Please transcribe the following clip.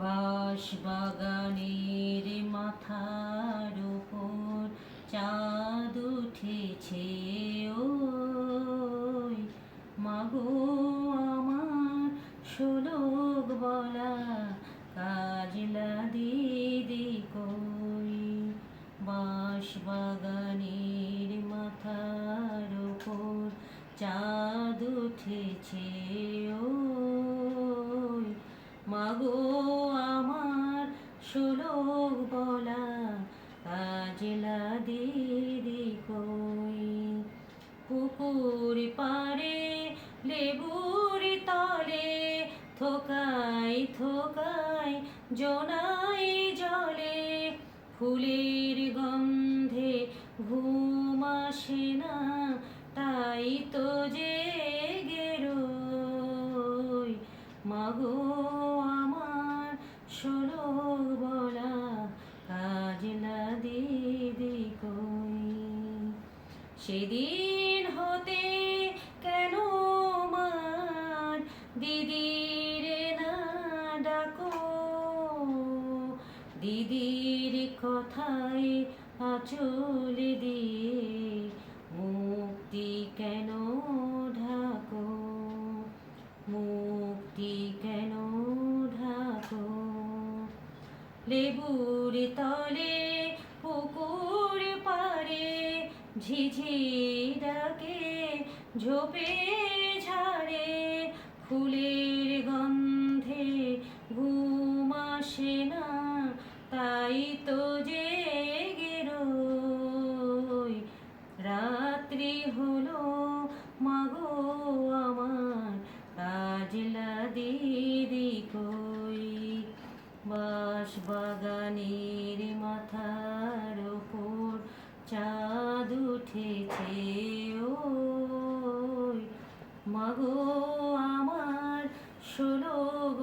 বাঁশ বাগানের মাথার উপর চাঁদ উঠেছে ও মাগো আমার শোলক বলা কাজলা দিদি কই। বাঁশ বাগানের মাথার উপর চাঁদ উঠেছে, ওই মাগো আমার শোলক বলা কাজলা দিদি কই? পুকুর পারে লেবুর তলে থোকাই থোকাই জোনাই জলে ফুলের গন্ধে ঘুম আসে না। ষোলো বলা দিদি কই? সেদিন হতে কেন মার? দিদির না ডাকো। দিদির কথায় আচল দিয়ে মুক্তি কেন ঢাকো? মুক্তি কেন লেবুর তলে, পুকুর পারে ঝিঝিরাকে ঝোপে ঝাড়ে, ফুলের গন্ধে ঘুম আসে না, তাই তো যে রাত্রি হলো, মাগো আমার, কাজলা দিদি কই? বাস বাগানের মাথার উপর চাঁদ উঠেছে ও মাগো আমার সুলভ